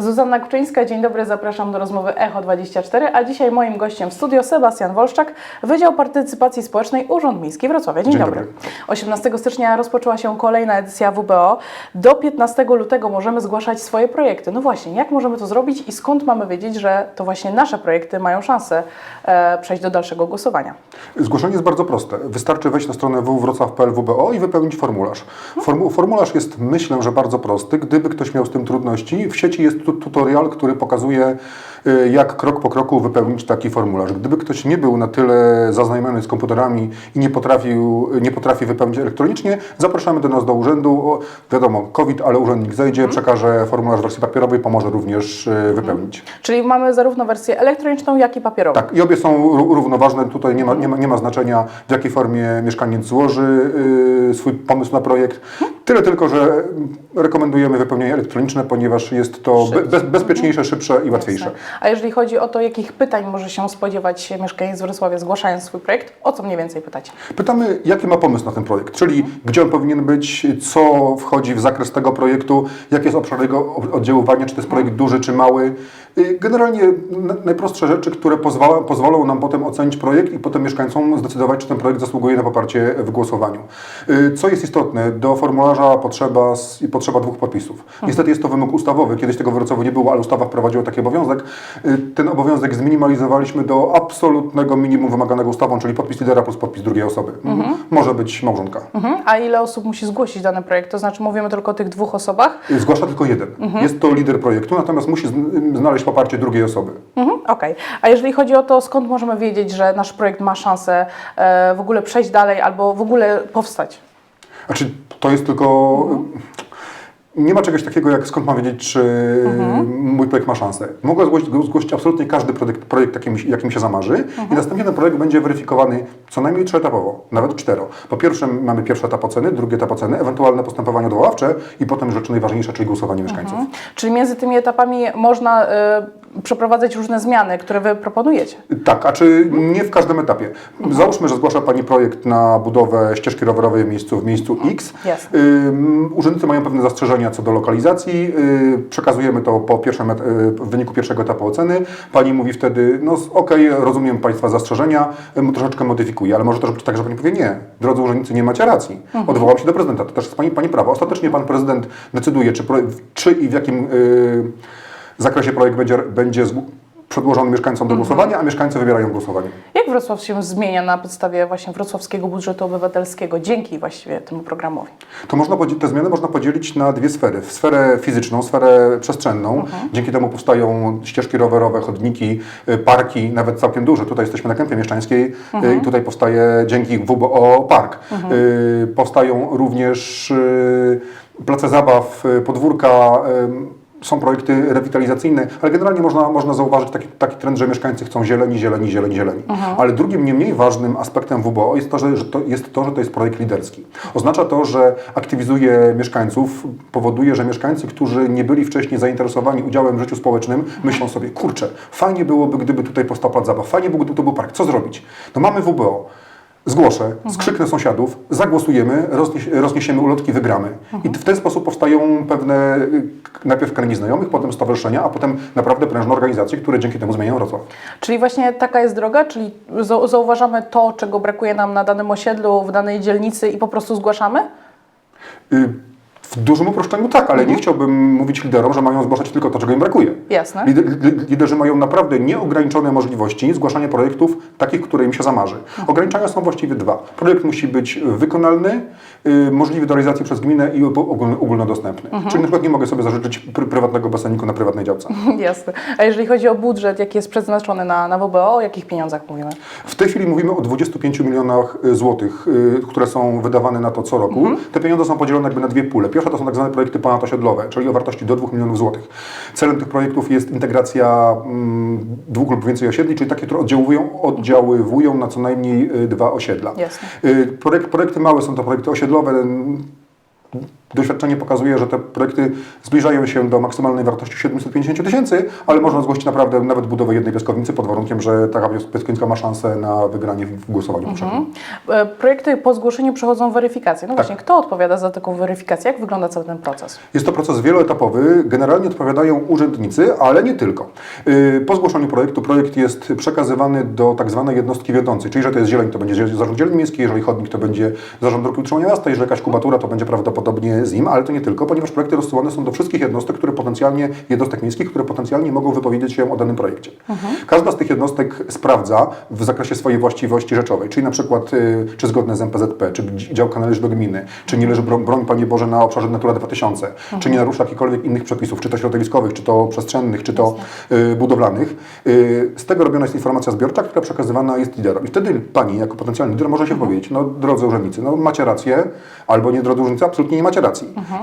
Zuzanna Kuczyńska, dzień dobry, zapraszam do rozmowy Echo24, a dzisiaj moim gościem w studio Sebastian Wolszczak, Wydział Partycypacji Społecznej Urząd Miejski Wrocławia. Dzień, Dzień dobry. dobry. 18 stycznia rozpoczęła się kolejna edycja WBO. Do 15 lutego możemy zgłaszać swoje projekty. No właśnie, jak możemy to zrobić i skąd mamy wiedzieć, że to właśnie nasze projekty mają szansę e, przejść do dalszego głosowania? Zgłoszenie jest bardzo proste. Wystarczy wejść na stronę www.wrocław.pl WBO i wypełnić formularz. Formu formularz jest, myślę, że bardzo prosty. Gdyby ktoś miał z tym trudności, w sieci jest tu tutorial, który pokazuje, jak krok po kroku wypełnić taki formularz. Gdyby ktoś nie był na tyle zaznajomiony z komputerami i nie potrafił, nie potrafi wypełnić elektronicznie, zapraszamy do nas do urzędu. O, wiadomo, COVID, ale urzędnik zejdzie, przekaże formularz w wersji papierowej, pomoże również y, wypełnić. Czyli mamy zarówno wersję elektroniczną, jak i papierową. Tak, i obie są ró- równoważne. Tutaj nie ma, nie, ma, nie ma znaczenia, w jakiej formie mieszkaniec złoży y, swój pomysł na projekt. Tyle tylko, że rekomendujemy wypełnienie elektroniczne, ponieważ jest to be, bez, bezpieczniejsze, szybsze i łatwiejsze. A jeżeli chodzi o to, jakich pytań może się spodziewać mieszkaniec Wrocławia zgłaszając swój projekt, o co mniej więcej pytacie? Pytamy, jaki ma pomysł na ten projekt, czyli gdzie on powinien być, co wchodzi w zakres tego projektu, jakie jest obszar jego oddziaływania, czy to jest projekt duży, czy mały. Y, Generalnie na- najprostsze rzeczy, które pozwala, pozwolą nam potem ocenić projekt i potem mieszkańcom zdecydować, czy ten projekt zasługuje na poparcie w głosowaniu. Y, Co jest istotne, do formularza potrzeba, potrzeba dwóch podpisów. Niestety jest to wymóg ustawowy, kiedyś tego w Wrocławiu nie było, ale ustawa wprowadziła taki obowiązek. Y, Ten obowiązek zminimalizowaliśmy do absolutnego minimum wymaganego ustawą, czyli podpis lidera plus podpis drugiej osoby. Może być małżonka. Mhm. A ile osób musi zgłosić dany projekt? To znaczy mówimy tylko o tych dwóch osobach? Zgłasza tylko jeden. Jest to lider projektu, natomiast musi zn- znaleźć poparcie drugiej osoby. Mhm. Okej. A jeżeli chodzi o to, skąd możemy wiedzieć, że nasz projekt ma szansę e, w ogóle przejść dalej albo w ogóle powstać? Znaczy, to jest tylko. Nie ma czegoś takiego, jak skąd mam wiedzieć, czy mój projekt ma szansę. Mogę zgłosić, zgłosić absolutnie każdy projekt, projekt jaki, mi, się- zamarzy i następnie ten projekt będzie weryfikowany co najmniej trzyetapowo, nawet cztero. Po pierwsze mamy pierwszy etap oceny, drugi etap oceny, ewentualne postępowanie odwoławcze i potem rzecz najważniejsza, czyli głosowanie mieszkańców. Czyli między tymi etapami można e, przeprowadzać różne zmiany, które Wy proponujecie. Tak, a czy nie w każdym etapie? Załóżmy, że zgłasza Pani projekt na budowę ścieżki rowerowej w miejscu, w miejscu X. Jasne. Urzędnicy mają pewne zastrzeżenia co do lokalizacji. Yy, przekazujemy to po pierwszym, yy, w wyniku pierwszego etapu oceny. Pani mówi wtedy, no okej, rozumiem Państwa zastrzeżenia, ym, troszeczkę modyfikuję, ale może też być tak, że Pani powie, nie, drodzy urzędnicy, nie macie racji. Odwołam się do prezydenta, to też jest Pani, pani prawo. Ostatecznie Pan Prezydent decyduje, czy, czy i w jakim yy, zakresie projekt będzie, będzie przedłożony mieszkańcom do głosowania, a mieszkańcy wybierają głosowanie. Jak Wrocław się zmienia na podstawie właśnie wrocławskiego budżetu obywatelskiego dzięki właściwie temu programowi? To można te zmiany można podzielić na dwie sfery. W sferę fizyczną, sferę przestrzenną. Dzięki temu powstają ścieżki rowerowe, chodniki, y, parki, nawet całkiem duże. Tutaj jesteśmy na Kępie Mieszczańskiej y, i tutaj powstaje dzięki WBO park. Y, Powstają również y, place zabaw, podwórka, y, są projekty rewitalizacyjne, ale generalnie można, można zauważyć taki, taki trend, że mieszkańcy chcą zieleni, zieleni, zieleni, zieleni. Ale drugim, nie mniej ważnym aspektem WBO jest to, że, że to jest to, że to jest projekt liderski. Oznacza to, że aktywizuje mieszkańców, powoduje, że mieszkańcy, którzy nie byli wcześniej zainteresowani udziałem w życiu społecznym, myślą sobie, kurczę, fajnie byłoby, gdyby tutaj powstał plac zabaw, fajnie byłoby, gdyby to był park, co zrobić? No mamy WBO. Zgłoszę, skrzyknę sąsiadów, zagłosujemy, roznieś, rozniesiemy ulotki, wygramy. I w ten sposób powstają pewne y, najpierw kręgi znajomych, potem stowarzyszenia, a potem naprawdę prężne organizacje, które dzięki temu zmieniają Wrocław. Czyli właśnie taka jest droga, czyli zau- zauważamy to, czego brakuje nam na danym osiedlu, w danej dzielnicy i po prostu zgłaszamy? Y, W dużym uproszczeniu tak, ale nie chciałbym mówić liderom, że mają zgłaszać tylko to, czego im brakuje. Jasne. Lider, li- liderzy mają naprawdę nieograniczone możliwości zgłaszania projektów takich, które im się zamarzy. Ograniczenia są właściwie dwa. Projekt musi być wykonalny, y, możliwy do realizacji przez gminę i ogól- ogólno- ogólnodostępny. Czyli na przykład nie mogę sobie zażyczyć pr prywatnego baseniku na prywatnej działce. Jasne. A jeżeli chodzi o budżet, jaki jest przeznaczony na, na WBO, o jakich pieniądzach mówimy? W tej chwili mówimy o 25 milionach y, złotych, y, które są wydawane na to co roku. Te pieniądze są podzielone jakby na dwie pule. Pierwsza to są tak zwane projekty ponadosiedlowe, czyli o wartości do 2 milionów złotych. Celem tych projektów jest integracja mm, dwóch lub więcej osiedli, czyli takie, które oddziałują, oddziaływują na co najmniej y, dwa osiedla. Jasne. Y, Projekt, projekty małe są to projekty osiedlowe. Doświadczenie pokazuje, że te projekty zbliżają się do maksymalnej wartości 750 tysięcy, ale można zgłosić naprawdę nawet budowę jednej piaskownicy pod warunkiem, że taka piaskownica ma szansę na wygranie w głosowaniu powszechnym. E, Projekty po zgłoszeniu przechodzą weryfikację. Tak. No właśnie, kto odpowiada za taką weryfikację? Jak wygląda cały ten proces? Jest to proces wieloetapowy. Generalnie odpowiadają urzędnicy, ale nie tylko. Yy, Po zgłoszeniu projektu projekt jest przekazywany do tak zwanej jednostki wiodącej, czyli że to jest zieleń, to będzie Zarząd Zieleni Miejskiej, jeżeli chodnik, to będzie Zarząd Dróg Utrzymania Miasta, jeżeli jakaś kubatura, to będzie prawdopodobnie z nim, ale to nie tylko, ponieważ projekty rozsyłane są do wszystkich jednostek, które potencjalnie, jednostek miejskich, które potencjalnie mogą wypowiedzieć się o danym projekcie. Każda z tych jednostek sprawdza w zakresie swojej właściwości rzeczowej, czyli na przykład y, czy zgodne z MPZP, czy dzi- działka należy do gminy, czy nie leży broń, broń Panie Boże na obszarze Natura 2000, czy nie narusza jakichkolwiek innych przepisów, czy to środowiskowych, czy to przestrzennych, czy to y, budowlanych. Y, z tego robiona jest informacja zbiorcza, która przekazywana jest liderom. I wtedy Pani jako potencjalny lider może się powiedzieć, no drodzy urzędnicy, no macie rację, albo nie drodzy urzędnicy, absolutnie nie macie racji.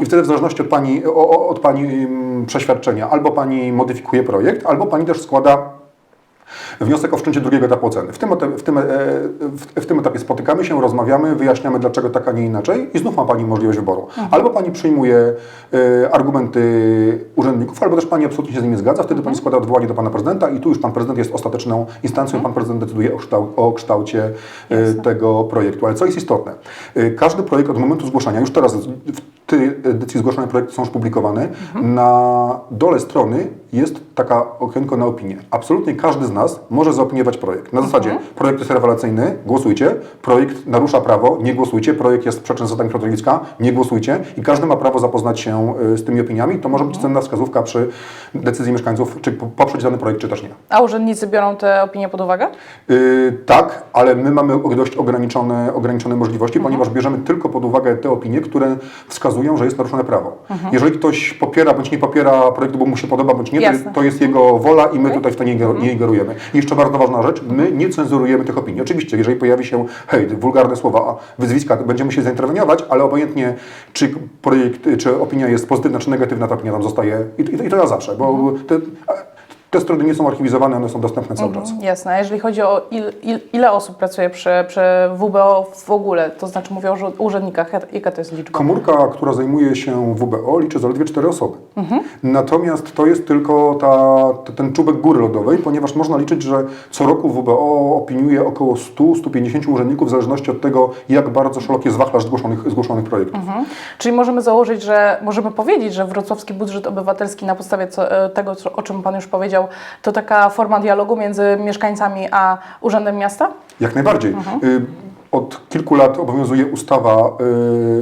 I wtedy w zależności od Pani, od pani mm, przeświadczenia, albo Pani modyfikuje projekt, albo Pani też składa wniosek o wszczęcie drugiego etapu oceny. W tym, w, tym, e, w, tym etapie spotykamy się, rozmawiamy, wyjaśniamy dlaczego tak, a nie inaczej i znów ma Pani możliwość wyboru. Albo Pani przyjmuje e, argumenty urzędników, albo też Pani absolutnie się z nimi zgadza, wtedy Pani składa odwołanie do Pana Prezydenta i tu już Pan Prezydent jest ostateczną instancją, Pan Prezydent decyduje o, kształ, o kształcie e, tego projektu. Ale co jest istotne? Każdy projekt od momentu zgłoszenia, już teraz tej edycji zgłoszone projekty są już publikowane, na dole strony jest taka okienko na opinię. Absolutnie każdy z nas może zaopiniować projekt. Na zasadzie projekt jest rewelacyjny, głosujcie, projekt narusza prawo, nie głosujcie, projekt jest sprzeczny z zasadami środowiska, nie głosujcie i każdy ma prawo zapoznać się y, z tymi opiniami. To może być cenna wskazówka przy decyzji mieszkańców, czy po- poprzeć dany projekt, czy też nie. A urzędnicy biorą te opinie pod uwagę? Yy, tak, ale my mamy dość ograniczone, ograniczone możliwości, ponieważ bierzemy tylko pod uwagę te opinie, które wskazują, że jest naruszone prawo. Jeżeli ktoś popiera bądź nie popiera projektu, bo mu się podoba bądź nie, to, to jest jego wola i my tutaj w to nie, nie ingerujemy. I jeszcze bardzo ważna rzecz, my nie cenzurujemy tych opinii. Oczywiście, jeżeli pojawi się hejt, wulgarne słowa, wyzwiska, będziemy się zainterweniować, ale obojętnie czy projekt, czy opinia jest pozytywna czy negatywna, ta opinia tam zostaje i, i, i to ja zawsze, bo te, te strony nie są archiwizowane, one są dostępne cały czas. Jasne. A jeżeli chodzi o il, il, ile osób pracuje przy, przy WBO w ogóle, to znaczy mówię o urzędnikach, jak- jaka to jest liczba? Komórka, która zajmuje się WBO, liczy zaledwie 4 osoby. Natomiast to jest tylko ta, ten czubek góry lodowej, ponieważ można liczyć, że co roku WBO opiniuje około 100-150 urzędników w zależności od tego, jak bardzo szeroki jest wachlarz zgłoszonych, zgłoszonych projektów. Czyli możemy założyć, że możemy powiedzieć, że wrocławski budżet obywatelski na podstawie co, e, tego, co, o czym Pan już powiedział, to taka forma dialogu między mieszkańcami a Urzędem Miasta? Jak najbardziej. Y, Od kilku lat obowiązuje ustawa,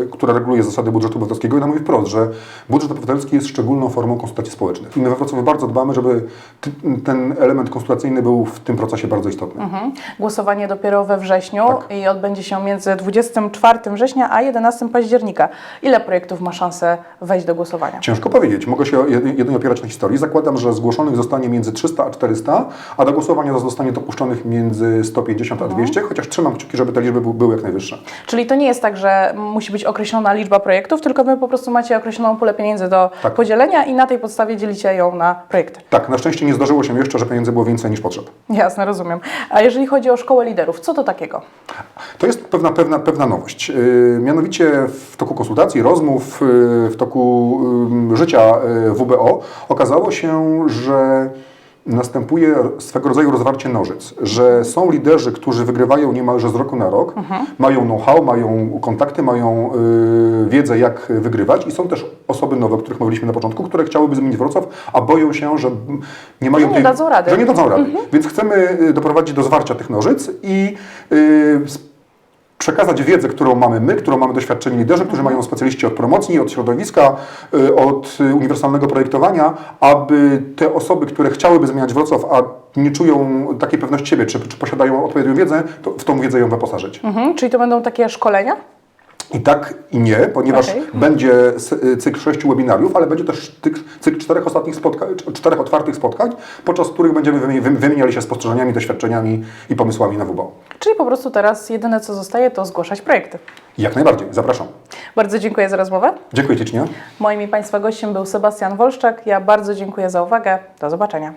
y, która reguluje zasady budżetu obywatelskiego i ona mówi wprost, że budżet obywatelski jest szczególną formą konsultacji społecznych. I my we Wrocławiu bardzo dbamy, żeby ty, ten element konsultacyjny był w tym procesie bardzo istotny. Mhm. Głosowanie dopiero we wrześniu Tak. i odbędzie się między 24 września a 11 października. Ile projektów ma szansę wejść do głosowania? Ciężko powiedzieć. Mogę się jedy- jedynie opierać na historii. Zakładam, że zgłoszonych zostanie między 300 a 400, a do głosowania zostanie dopuszczonych między 150 a 200, chociaż trzymam kciuki, żeby te bu- były jak najwyższe. Czyli to nie jest tak, że musi być określona liczba projektów, tylko Wy po prostu macie określoną pulę pieniędzy do Tak. podzielenia i na tej podstawie dzielicie ją na projekty. Tak, na szczęście nie zdarzyło się jeszcze, że pieniędzy było więcej niż potrzeb. Jasne, rozumiem. A jeżeli chodzi o szkołę liderów, co to takiego? To jest pewna, pewna, pewna nowość. Yy, mianowicie w toku konsultacji, rozmów, yy, w toku yy, życia yy, WBO okazało się, że następuje swego rodzaju rozwarcie nożyc, że są liderzy, którzy wygrywają niemalże z roku na rok, mają know-how, mają kontakty, mają yy, wiedzę, jak wygrywać i są też osoby nowe, o których mówiliśmy na początku, które chciałyby zmienić Wrocław, a boją się, że nie mają nie tej... dadzą rady. Że nie dadzą rady. Więc chcemy y, doprowadzić do zwarcia tych nożyc i yy, przekazać wiedzę, którą mamy my, którą mamy doświadczeni liderzy, którzy mają specjaliści od promocji, od środowiska, y, od y, uniwersalnego projektowania, aby te osoby, które chciałyby zmieniać Wrocław, a nie czują takiej pewności siebie, czy, czy posiadają odpowiednią wiedzę, to w tą wiedzę ją wyposażyć. Mhm, czyli to będą takie szkolenia? I tak i nie, ponieważ Okej. będzie cykl sześciu webinariów, ale będzie też cykl, czterech ostatnich spotkań, cz- czterech otwartych spotkań, podczas których będziemy wymi- wy- wymieniali się spostrzeżeniami, doświadczeniami i pomysłami na WBO. Czyli po prostu teraz jedyne co zostaje to zgłaszać projekty. Jak najbardziej, zapraszam. Bardzo dziękuję za rozmowę. Dziękuję Ci, Cinia. Moim i Państwa gościem był Sebastian Wolszczak. Ja bardzo dziękuję za uwagę. Do zobaczenia.